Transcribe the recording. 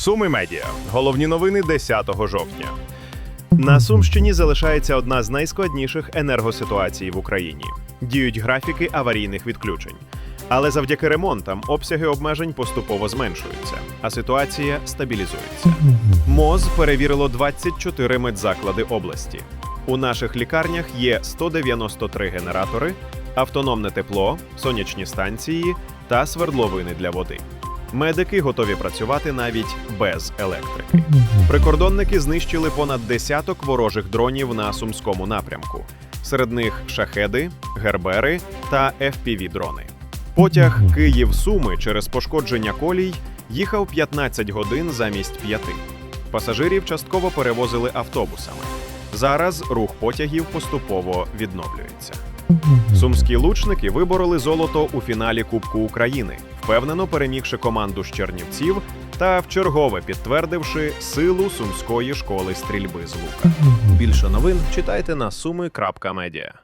Суми медіа. Головні новини 10 жовтня. На Сумщині залишається одна з найскладніших енергоситуацій в Україні. Діють графіки аварійних відключень. Але завдяки ремонтам обсяги обмежень поступово зменшуються, а ситуація стабілізується. МОЗ перевірило 24 медзаклади області. У наших лікарнях є 193 генератори, автономне тепло, сонячні станції та свердловини для води. Медики готові працювати навіть без електрики. Прикордонники знищили понад десяток ворожих дронів на сумському напрямку. Серед них шахеди, гербери та fpv дрони. Потяг Київ-Суми через пошкодження колій їхав 15 годин замість 5. Пасажирів частково перевозили автобусами. Зараз рух потягів поступово відновлюється. Сумські лучники вибороли золото у фіналі Кубку України, впевнено перемігши команду з Чернівців та вчергове підтвердивши силу сумської школи стрільби з лука. Більше новин читайте на суми.медіа.